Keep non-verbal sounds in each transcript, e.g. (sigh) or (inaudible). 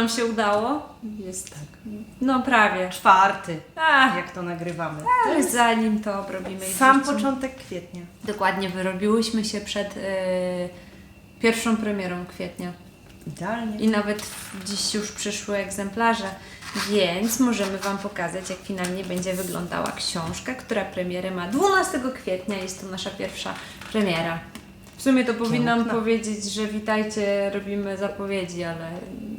Nam się udało. Jest tak. No prawie. Czwarty, A, jak to nagrywamy. ale zanim to obrobimy i Sam wrzucimy. początek kwietnia. Dokładnie, wyrobiłyśmy się przed y, pierwszą premierą kwietnia. Idealnie. I nawet dziś już przyszły egzemplarze, więc możemy Wam pokazać, jak finalnie będzie wyglądała książka, która premierę ma 12 kwietnia. Jest to nasza pierwsza premiera. W sumie to powinnam Piękna. powiedzieć, że witajcie, robimy zapowiedzi, ale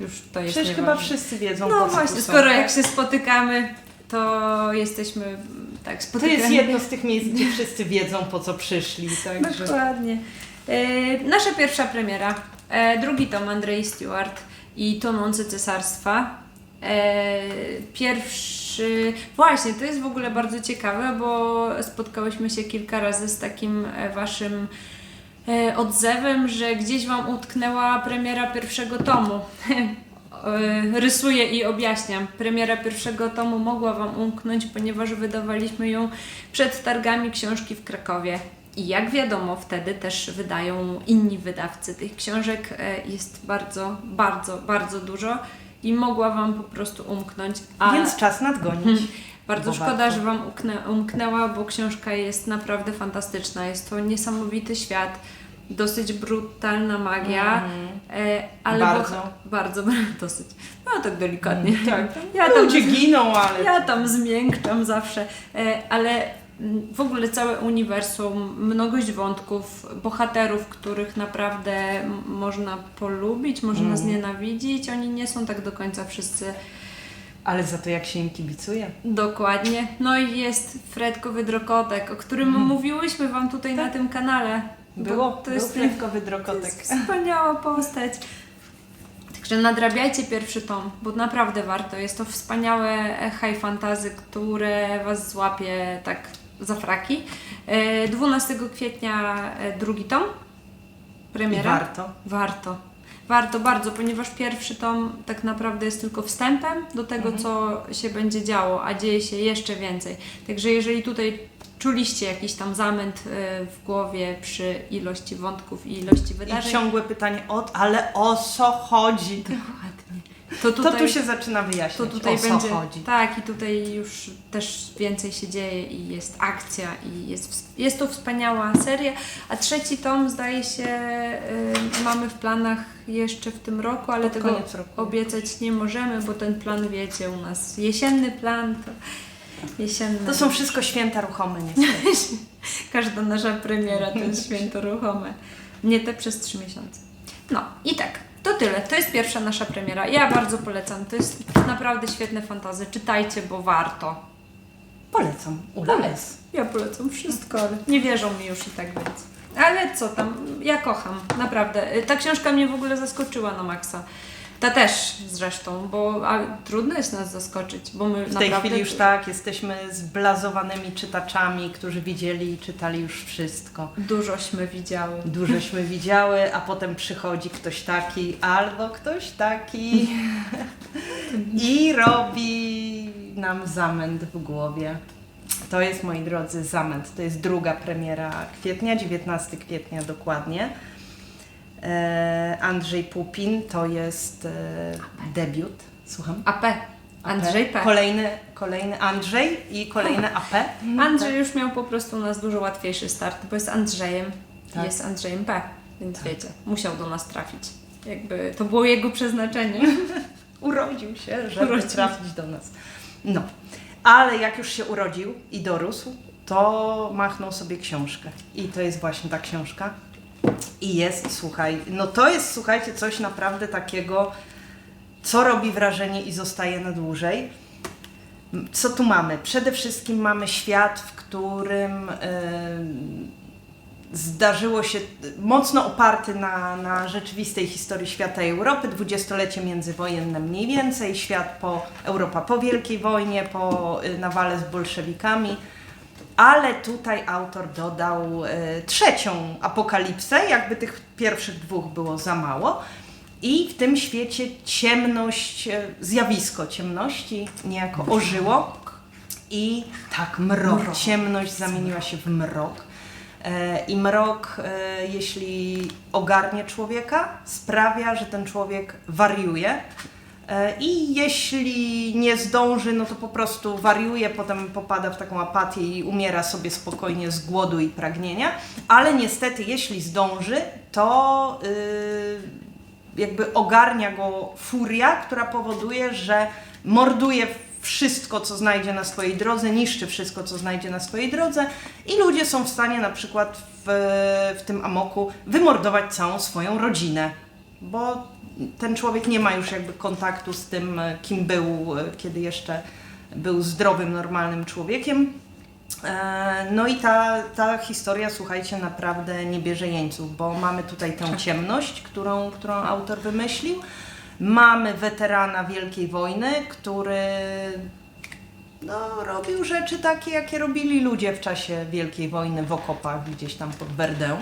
już to jest Przecież chyba nieważne. wszyscy wiedzą, No po co właśnie, tu są, skoro tak? jak się spotykamy, to jesteśmy tak To spotykani. jest jedno z tych miejsc, gdzie wszyscy wiedzą, po co przyszli. Także... Dokładnie. E, nasza pierwsza premiera. E, drugi tom Andrzej Stewart i Tonące Cesarstwa. E, pierwszy. Właśnie, to jest w ogóle bardzo ciekawe, bo spotkałyśmy się kilka razy z takim e, waszym odzewem, że gdzieś Wam utknęła premiera pierwszego tomu. (laughs) E, Rysuję i objaśniam. Premiera pierwszego tomu mogła Wam umknąć, ponieważ wydawaliśmy ją przed targami książki w Krakowie. I jak wiadomo, wtedy też wydają inni wydawcy. Tych książek e, jest bardzo, bardzo, bardzo dużo i mogła Wam po prostu umknąć. A Więc czas nadgonić. (laughs) bardzo bo szkoda, warto. że Wam umknęła, bo książka jest naprawdę fantastyczna. Jest to niesamowity świat, dosyć brutalna magia, e, ale Bardzo. (laughs) bardzo, dosyć. No tak delikatnie. Tak, (laughs) Ja tam, ludzie giną, ale... ja tam zmiękczam zawsze, e, ale mm, w ogóle całe uniwersum, mnogość wątków, bohaterów, których naprawdę można polubić, można Mm. znienawidzić, oni nie są tak do końca wszyscy Ale za to jak się im kibicuje. Dokładnie. No i jest Fredko Wydrokotek, o którym mówiłyśmy Wam tutaj na tym kanale. Tak. Było, to jest, był fletkowy to drokotek. jest wspaniała postać. Także nadrabiajcie pierwszy tom, bo naprawdę warto. Jest to wspaniałe high fantasy, które Was złapie tak za fraki. E, 12 kwietnia e, drugi tom. I Premiera. warto. Warto. Warto bardzo, ponieważ pierwszy tom tak naprawdę jest tylko wstępem do tego, Mhm. co się będzie działo, a dzieje się jeszcze więcej. Także jeżeli tutaj czuliście jakiś tam zamęt y, w głowie przy ilości wątków i ilości I wydarzeń, ciągłe pytanie, od, ale o co chodzi? dokładnie. To To tutaj, tu się zaczyna wyjaśniać, to tutaj o co będzie. chodzi. Tak, i tutaj już też więcej się dzieje i jest akcja i jest, jest to wspaniała seria. A trzeci tom zdaje się y, mamy w planach jeszcze w tym roku, ale Pod tego roku. obiecać nie możemy, bo ten plan wiecie u nas jesienny plan to jesienny. To są wszystko święta ruchome niestety. (laughs) Każda nasza premiera to jest (laughs) święto ruchome. Nie te przez trzy miesiące. No i tak, to tyle. To jest pierwsza nasza premiera. Ja bardzo polecam. To jest naprawdę świetne fantazy. Czytajcie, bo warto. Polecam. Ula. Ja polecam wszystko, ale nie wierzą mi już i tak więc. Ale co tam, ja kocham, naprawdę. Ta książka mnie w ogóle zaskoczyła na maksa. Ta też zresztą, bo a, trudno jest nas zaskoczyć, bo my W tej chwili już tak, jesteśmy zblazowanymi czytaczami, którzy widzieli i czytali już wszystko. Dużośmy widziały. Dużośmy widziały, a potem przychodzi ktoś taki albo ktoś taki (laughs) i robi nam zamęt w głowie. To jest, moi drodzy, zamęt. To jest druga premiera kwietnia, 19 kwietnia dokładnie. E, Andrzej Pupin to jest e, debiut. Słucham? AP. Andrzej P. Kolejny, kolejny Andrzej i kolejny AP. (laughs) Andrzej już miał po prostu u nas dużo łatwiejszy start, bo jest Andrzejem. Tak. Jest Andrzejem P. Więc wiecie, musiał do nas trafić. Jakby to było jego przeznaczenie. (laughs) Urodził się, żeby (laughs) Urodził. trafić do nas. No, ale jak już się urodził i dorósł, to machnął sobie książkę. I to jest właśnie ta książka. I jest, słuchaj, no to jest, słuchajcie, coś naprawdę takiego, co robi wrażenie i zostaje na dłużej. Co tu mamy? Przede wszystkim mamy świat, w którym. Yy, zdarzyło się mocno oparty na, na rzeczywistej historii świata i Europy, dwudziestolecie międzywojenne mniej więcej, świat po, Europa po Wielkiej Wojnie, po y, nawale z bolszewikami. Ale tutaj autor dodał y, trzecią apokalipsę, jakby tych pierwszych dwóch było za mało. I w tym świecie ciemność, e, zjawisko ciemności niejako ożyło i tak, mrok, Mrok. ciemność zamieniła się w mrok. E, I mrok, e, jeśli ogarnie człowieka, sprawia, że ten człowiek wariuje. E, I jeśli nie zdąży, no to po prostu wariuje, potem popada w taką apatię i umiera sobie spokojnie z głodu i pragnienia. Ale niestety, jeśli zdąży, to yy, jakby ogarnia go furia, która powoduje, że morduje wszystko, co znajdzie na swojej drodze, niszczy wszystko, co znajdzie na swojej drodze i ludzie są w stanie na przykład w, w tym amoku wymordować całą swoją rodzinę, bo ten człowiek nie ma już jakby kontaktu z tym, e, kim był, e, kiedy jeszcze był zdrowym, normalnym człowiekiem. E, No i ta, ta historia, słuchajcie, naprawdę nie bierze jeńców, bo mamy tutaj tę ciemność, którą, którą autor wymyślił. Mamy weterana Wielkiej Wojny, który no, robił rzeczy takie, jakie robili ludzie w czasie Wielkiej Wojny w okopach gdzieś tam pod Verdun.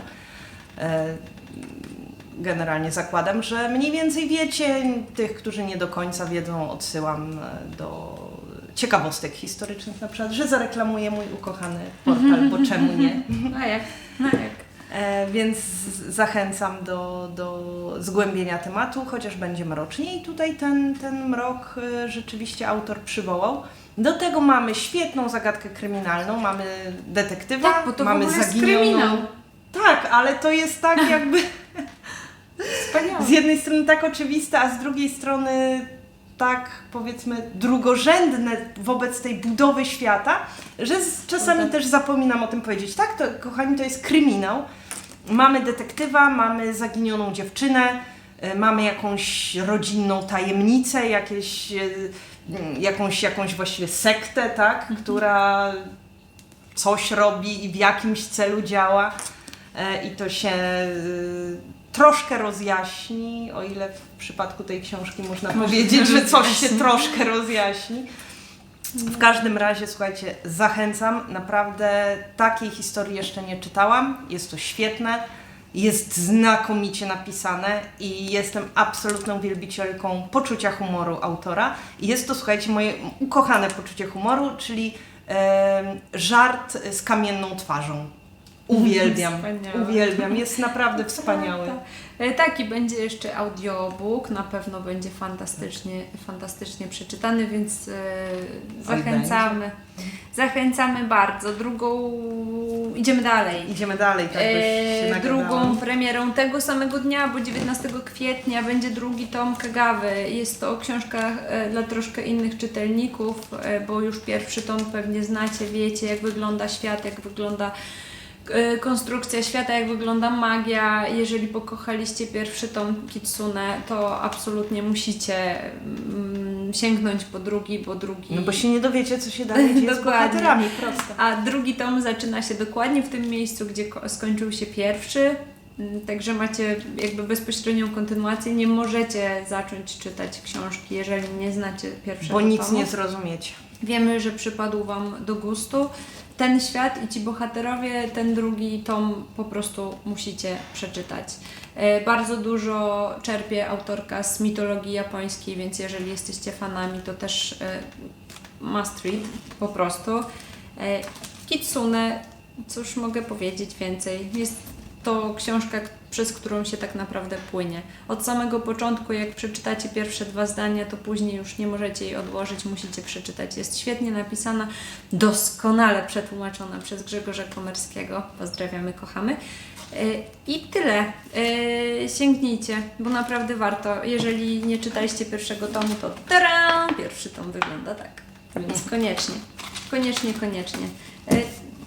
Generalnie zakładam, że mniej więcej wiecie, tych, którzy nie do końca wiedzą, odsyłam e, do ciekawostek historycznych na przykład, że zareklamuję mój ukochany portal, bo (laughs) czemu nie? No jak? No jak? E, więc zachęcam do, do zgłębienia tematu, chociaż będzie mrocznie i tutaj ten, ten mrok e, rzeczywiście autor przywołał. Do tego mamy świetną zagadkę kryminalną, mamy detektywa, Tak, bo to mamy zaginioną. kryminał. Tak, ale to jest tak jakby (laughs) Wspaniałe. z jednej strony tak oczywiste, a z drugiej strony tak powiedzmy drugorzędne wobec tej budowy świata, że czasami Tak. też zapominam o tym powiedzieć. Tak, to kochani, to jest kryminał. Mamy detektywa, mamy zaginioną dziewczynę, y, mamy jakąś rodzinną tajemnicę, jakieś, y, mm, jakąś, jakąś właściwie sektę, tak, która coś robi i w jakimś celu działa e, i to się y, troszkę rozjaśni, o ile w przypadku tej książki można powiedzieć, że coś się troszkę rozjaśni. W każdym razie, słuchajcie, zachęcam, naprawdę takiej historii jeszcze nie czytałam, jest to świetne, jest znakomicie napisane i jestem absolutną wielbicielką poczucia humoru autora. Jest to, słuchajcie, moje ukochane poczucie humoru, czyli żart z kamienną twarzą. Uwielbiam, Wspaniałe. uwielbiam, jest naprawdę (laughs) wspaniały. E, Taki będzie jeszcze audiobook, na pewno będzie fantastycznie, fantastycznie przeczytany, więc e, zachęcamy. Zachęcamy bardzo. Drugą idziemy dalej. Idziemy dalej, tak E, drugą premierą tego samego dnia, bo 19 kwietnia będzie drugi tom Kagawy. Jest to książka e, dla troszkę innych czytelników, bo już pierwszy tom pewnie znacie, wiecie jak wygląda świat, jak wygląda konstrukcja świata, jak wygląda magia. Jeżeli pokochaliście pierwszy tom Kitsune, to absolutnie musicie mm, sięgnąć po drugi, bo drugi... No bo się nie dowiecie, co się dalej (laughs) dzieje z Dokładnie. bohaterami, proste. A drugi tom zaczyna się dokładnie w tym miejscu, gdzie ko- skończył się pierwszy. Mm, Także macie jakby bezpośrednią kontynuację. Nie możecie zacząć czytać książki, jeżeli nie znacie pierwszego Bo nic tomu. nie zrozumiecie. Wiemy, że przypadł Wam do gustu ten świat i ci bohaterowie, ten drugi tom po prostu musicie przeczytać. E, Bardzo dużo czerpie autorka z mitologii japońskiej, więc jeżeli jesteście fanami, to też e, must read po prostu. E, Kitsune, cóż mogę powiedzieć więcej? Jest to książka, przez którą się tak naprawdę płynie. Od samego początku, jak przeczytacie pierwsze dwa zdania, to później już nie możecie jej odłożyć, musicie przeczytać. Jest świetnie napisana, doskonale przetłumaczona przez Grzegorza Komerskiego. Pozdrawiamy, kochamy. E, I tyle. E, Sięgnijcie, bo naprawdę warto. Jeżeli nie czytaliście pierwszego tomu, to taran! Pierwszy tom wygląda tak. Więc koniecznie, koniecznie, koniecznie.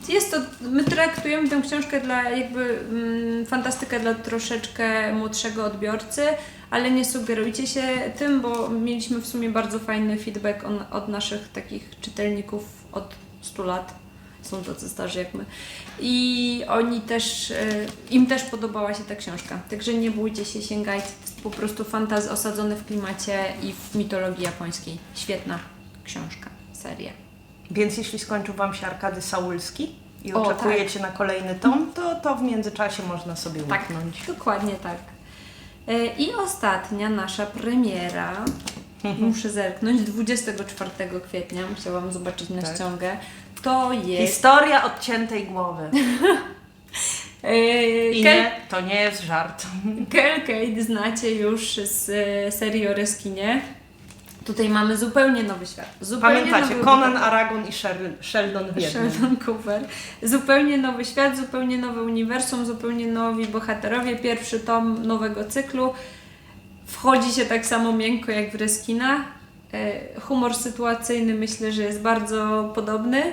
Jest to, my traktujemy tę książkę dla jakby mm, fantastykę dla troszeczkę młodszego odbiorcy, ale nie sugerujcie się tym, bo mieliśmy w sumie bardzo fajny feedback on, od naszych takich czytelników od 100 lat. są tacy starzy jak my. I oni też, e, im też podobała się ta książka. Także nie bójcie się, sięgajcie. Jest po prostu fantazja osadzone w klimacie i w mitologii japońskiej. Świetna książka, seria. Więc jeśli skończył Wam się Arkady Saulski i O, oczekujecie na kolejny tom, to, to w międzyczasie można sobie Tak, łyknąć. dokładnie tak. E, I ostatnia nasza premiera. Muszę zerknąć. 24 kwietnia musiałam zobaczyć na Tak. ściągę. To jest. Historia odciętej głowy. (laughs) E, I Kel- nie, to nie jest żart. Kelkade znacie już z e, serii o Reskinie. Tutaj mamy zupełnie nowy świat. Zupełnie Pamiętacie, nowy Conan, Aragon i Sher- Sheldon w jednym. Sheldon Cooper. Zupełnie nowy świat, zupełnie nowe uniwersum, zupełnie nowi bohaterowie. Pierwszy tom nowego cyklu. Wchodzi się tak samo miękko jak w Reskina. E, Humor sytuacyjny myślę, że jest bardzo podobny.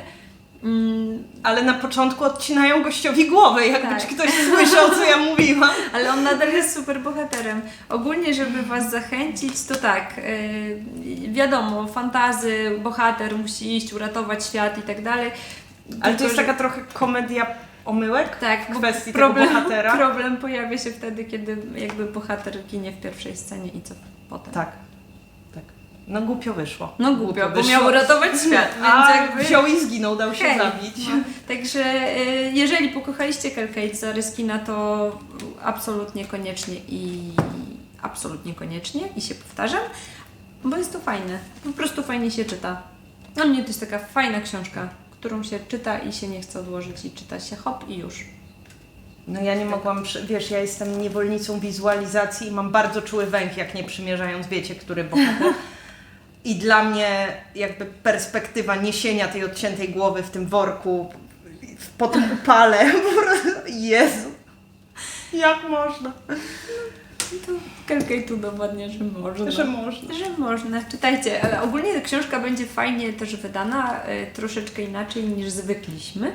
Mm, Ale na początku odcinają gościowi głowę, jakby Tak. czy ktoś słyszał, co ja mówiłam. (laughs) Ale on nadal jest super bohaterem. Ogólnie, żeby Was zachęcić, to tak, yy, wiadomo, fantazy, bohater musi iść, uratować świat i tak dalej. Ale Tylko, to jest że- taka trochę komedia omyłek tak, w kwestii problem, tego bohatera. Problem pojawia się wtedy, kiedy jakby bohater ginie w pierwszej scenie i co potem. Tak. No głupio wyszło. No głupio, bo wyszło. miał uratować (laughs) świat, więc jakby... wziął i zginął, dał się Hej. zabić. No, Także y, jeżeli pokochaliście Kelkate za Ryskina, to absolutnie koniecznie i absolutnie koniecznie i się powtarzam, bo jest to fajne. Po prostu fajnie się czyta. Dla mnie to jest taka fajna książka, którą się czyta i się nie chce odłożyć i czyta się hop i już. No ja nie mogłam, wiesz, ja jestem niewolnicą wizualizacji i mam bardzo czuły węch, jak nie przymierzając, wiecie, który bohater. I dla mnie jakby perspektywa niesienia tej odciętej głowy w tym worku, po tym upale, (laughs) Jezu, jak można, Kelkate udowodnia, że można. że można. Że można. Czytajcie, ale ogólnie ta książka będzie fajnie też wydana, e, troszeczkę inaczej niż zwykliśmy.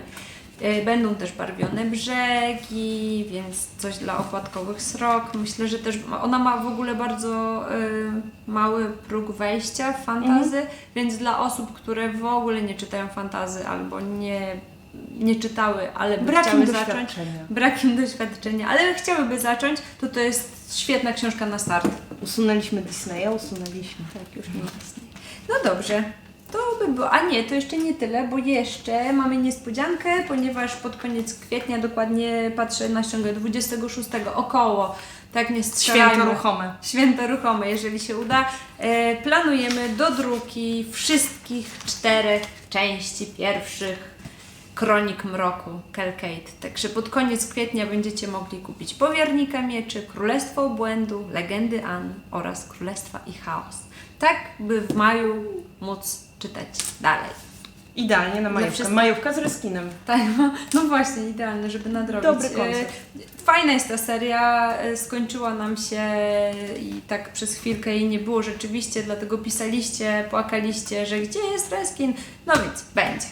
E, Będą też barwione brzegi, więc coś dla okładkowych srok. Myślę, że też ona ma w ogóle bardzo e, mały próg wejścia w fantazy, więc dla osób, które w ogóle nie czytają fantazy albo nie, nie czytały, ale Brakiem chciały zacząć, doświadczenia. brakiem doświadczenia, ale chciałyby zacząć, to to jest świetna książka na start. Usunęliśmy Disneya, usunęliśmy. Tak, już nie Disney. No dobrze. To by było. A nie, to jeszcze nie tyle, bo jeszcze mamy niespodziankę, ponieważ pod koniec kwietnia, dokładnie patrzę na ściągę 26 około, tak nie strzelajmy. Święto ruchome. Święto ruchome, jeżeli się uda. E, planujemy do druki wszystkich czterech części pierwszych Kronik Mroku Kelkate. Także pod koniec kwietnia będziecie mogli kupić Powiernika Mieczy, Królestwo Obłędu, Legendy Ann oraz Królestwa i Chaos. Tak, by w maju móc czytać dalej. Idealnie na majówkę. wszystkich. Majówka z Reskinem. Tak, no właśnie, idealne, żeby nadrobić. Dobry koncept. E, Fajna jest ta seria, e, skończyła nam się i tak przez chwilkę jej nie było rzeczywiście, dlatego pisaliście, płakaliście, że gdzie jest Reskin? No więc będzie.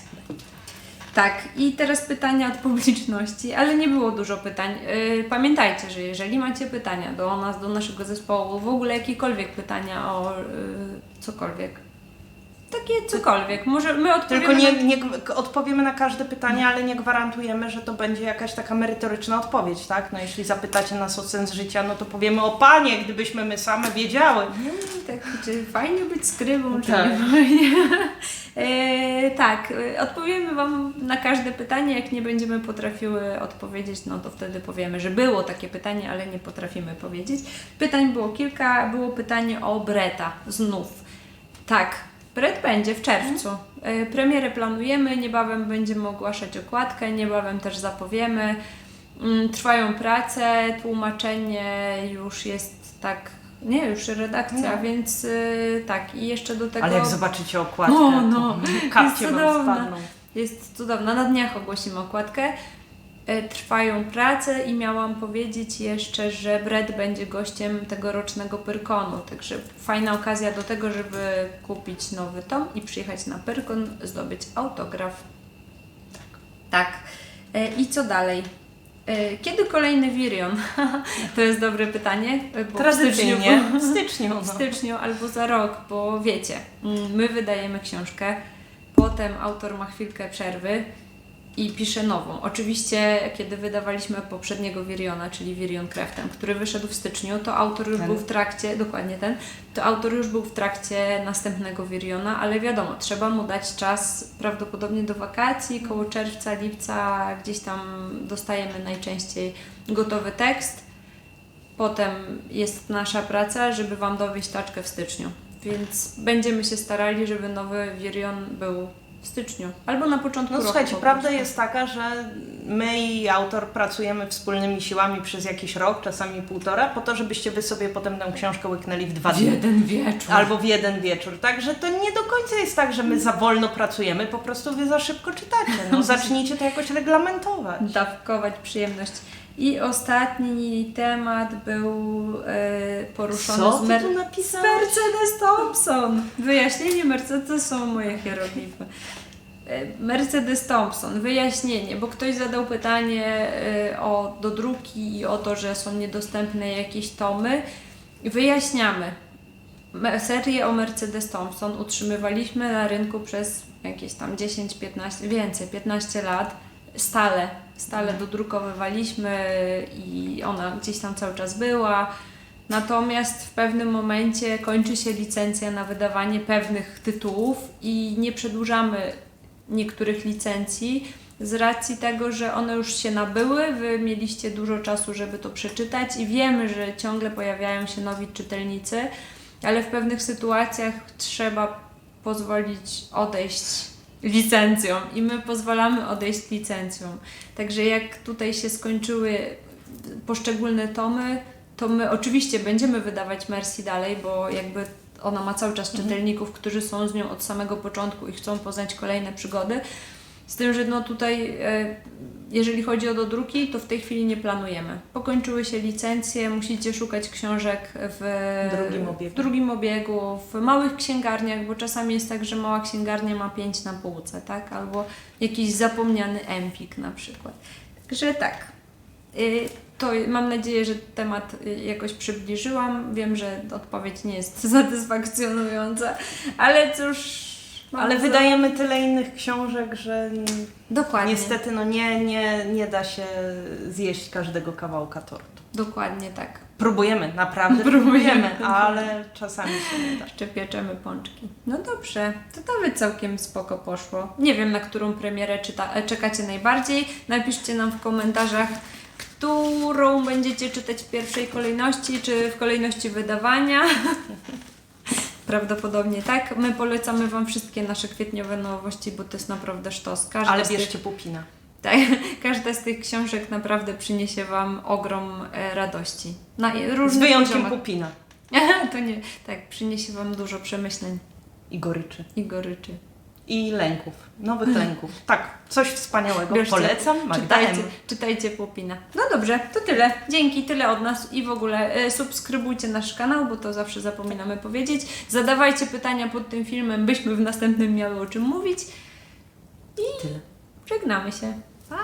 Tak, i teraz pytania od publiczności, ale nie było dużo pytań. Yy, Pamiętajcie, że jeżeli macie pytania do nas, do naszego zespołu, w ogóle jakiekolwiek pytania o cokolwiek, takie cokolwiek, może my odpowiemy Tylko nie, nie odpowiemy na każde pytanie, ale nie gwarantujemy, że to będzie jakaś taka merytoryczna odpowiedź, tak? No jeśli zapytacie nas o sens życia, no to powiemy o Panie, gdybyśmy my same wiedziały. No, tak, czy fajnie być skrybą, czy Tak. nie fajnie? (laughs) E, tak, e, odpowiemy Wam na każde pytanie. Jak nie będziemy potrafiły odpowiedzieć, no to wtedy powiemy, że było takie pytanie, ale nie potrafimy powiedzieć. Pytań było kilka. Było pytanie o Breta znów. Tak, Bret będzie w czerwcu. E, Premierę planujemy, niebawem będziemy ogłaszać okładkę, niebawem też zapowiemy. Mm, Trwają prace, tłumaczenie już jest tak, nie, już redakcja, No. więc y, tak i jeszcze do tego Ale jak zobaczycie okładkę, no. to kapcie Jest cudowna. spadną. jest cudowna. Na dniach ogłosimy okładkę. E, Trwają prace i miałam powiedzieć jeszcze, że Brett będzie gościem tegorocznego Pyrkonu, także fajna okazja do tego, żeby kupić nowy tom i przyjechać na Pyrkon, zdobyć autograf. Tak. Tak. E, I co dalej? E, Kiedy kolejny Virion? (laughs) to jest dobre pytanie. bo w Tradycyjnie styczniu- w styczniu. w No. styczniu albo za rok, bo wiecie, mm, my wydajemy książkę, potem autor ma chwilkę przerwy i piszę nową. Oczywiście, kiedy wydawaliśmy poprzedniego Viriona, czyli Virion Craftem, który wyszedł w styczniu, to autor już Ten. był w trakcie, dokładnie ten, to autor już był w trakcie następnego Viriona, ale wiadomo, trzeba mu dać czas prawdopodobnie do wakacji, koło czerwca, lipca, gdzieś tam dostajemy najczęściej gotowy tekst. Potem jest nasza praca, żeby Wam dowieść taczkę w styczniu. Więc będziemy się starali, żeby nowy Virion był w styczniu. Albo na początku No roku. słuchajcie, po prawda prostu. jest taka, że my i autor pracujemy wspólnymi siłami przez jakiś rok, czasami półtora, po to, żebyście wy sobie potem tę książkę łyknęli w dwa w dni. jeden wieczór. Albo w jeden wieczór. Także to nie do końca jest tak, że my za wolno pracujemy, po prostu wy za szybko czytacie. No (laughs) zacznijcie to jakoś reglamentować. dawkować przyjemność. I ostatni temat był e, poruszony Co z Mer-? Mercedes Thompson. Wyjaśnienie Mercedes to są moje hieroglify. E, Mercedes Thompson, wyjaśnienie, bo ktoś zadał pytanie e, o dodruki i o to, że są niedostępne jakieś tomy. Wyjaśniamy. Serię o Mercedes Thompson utrzymywaliśmy na rynku przez jakieś tam 10-15, więcej, 15 lat. Stale, stale dodrukowywaliśmy i ona gdzieś tam cały czas była. Natomiast w pewnym momencie kończy się licencja na wydawanie pewnych tytułów i nie przedłużamy niektórych licencji z racji tego, że one już się nabyły, wy mieliście dużo czasu, żeby to przeczytać i wiemy, że ciągle pojawiają się nowi czytelnicy, ale w pewnych sytuacjach trzeba pozwolić odejść licencją i my pozwalamy odejść licencją. Także jak tutaj się skończyły poszczególne tomy, to my oczywiście będziemy wydawać Mercy dalej, bo jakby ona ma cały czas czytelników, którzy są z nią od samego początku i chcą poznać kolejne przygody. Z tym, że no tutaj, e, jeżeli chodzi o dodruki, to w tej chwili nie planujemy. Pokończyły się licencje, musicie szukać książek w Drugim obiegu. w drugim obiegu, w małych księgarniach, bo czasami jest tak, że mała księgarnia ma pięć na półce, tak? Albo jakiś zapomniany empik na przykład. Także tak. To mam nadzieję, że temat y, jakoś przybliżyłam. Wiem, że odpowiedź nie jest (laughs) satysfakcjonująca, ale cóż. Ale wydajemy tyle innych książek, że Dokładnie. niestety no nie, nie, nie da się zjeść każdego kawałka tortu. Dokładnie tak. Próbujemy, naprawdę (laughs) Próbujemy. próbujemy, ale czasami się nie da. Jeszcze pieczemy pączki. No dobrze, to nawet całkiem spoko poszło. Nie wiem, na którą premierę czyta, e, czekacie najbardziej. Napiszcie nam w komentarzach, którą będziecie czytać w pierwszej kolejności, czy w kolejności wydawania. (laughs) Prawdopodobnie tak. My polecamy Wam wszystkie nasze kwietniowe nowości, bo to jest naprawdę sztos. Każda Ale z tych- bierzcie pupina. (laughs) tak, każda z tych książek naprawdę przyniesie Wam ogrom e, radości. Na Z wyjątkiem poziomach. pupina (laughs) to nie, tak, przyniesie Wam dużo przemyśleń i goryczy. i goryczy. I lęków, nowych lęków. Tak, coś wspaniałego. Bierzcie, Polecam, Magda czytajcie, M. czytajcie Pupina. No dobrze, to tyle. Dzięki, tyle od nas i w ogóle e, subskrybujcie nasz kanał, bo to zawsze zapominamy powiedzieć. Zadawajcie pytania pod tym filmem, byśmy w następnym miały o czym mówić. Tyle. Żegnamy się. Pa!